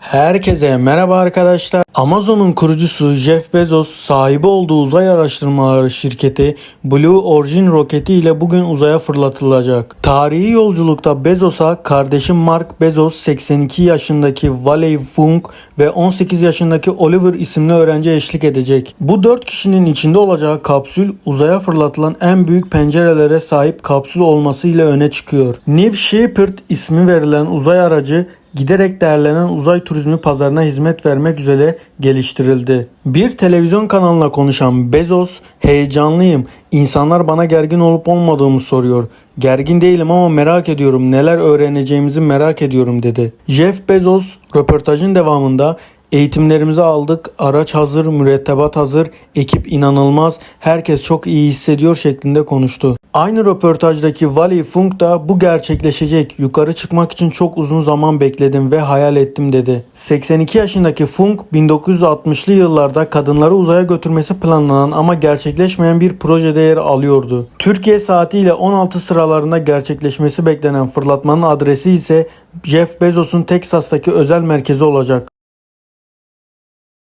Herkese merhaba arkadaşlar. Amazon'un kurucusu Jeff Bezos sahibi olduğu uzay araştırmaları şirketi Blue Origin roketi ile bugün uzaya fırlatılacak. Tarihi yolculukta Bezos'a kardeşi Mark Bezos 82 yaşındaki Valley Funk ve 18 yaşındaki Oliver isimli öğrenci eşlik edecek. Bu 4 kişinin içinde olacağı kapsül uzaya fırlatılan en büyük pencerelere sahip kapsül olmasıyla öne çıkıyor. New Shepard ismi verilen uzay aracı giderek değerlenen uzay turizmi pazarına hizmet vermek üzere geliştirildi. Bir televizyon kanalına konuşan Bezos, heyecanlıyım. İnsanlar bana gergin olup olmadığımı soruyor. Gergin değilim ama merak ediyorum. Neler öğreneceğimizi merak ediyorum dedi. Jeff Bezos röportajın devamında Eğitimlerimizi aldık, araç hazır, mürettebat hazır, ekip inanılmaz, herkes çok iyi hissediyor şeklinde konuştu. Aynı röportajdaki Valley Funk da bu gerçekleşecek, yukarı çıkmak için çok uzun zaman bekledim ve hayal ettim dedi. 82 yaşındaki Funk 1960'lı yıllarda kadınları uzaya götürmesi planlanan ama gerçekleşmeyen bir projede yer alıyordu. Türkiye saatiyle 16 sıralarında gerçekleşmesi beklenen fırlatmanın adresi ise Jeff Bezos'un Teksas'taki özel merkezi olacak.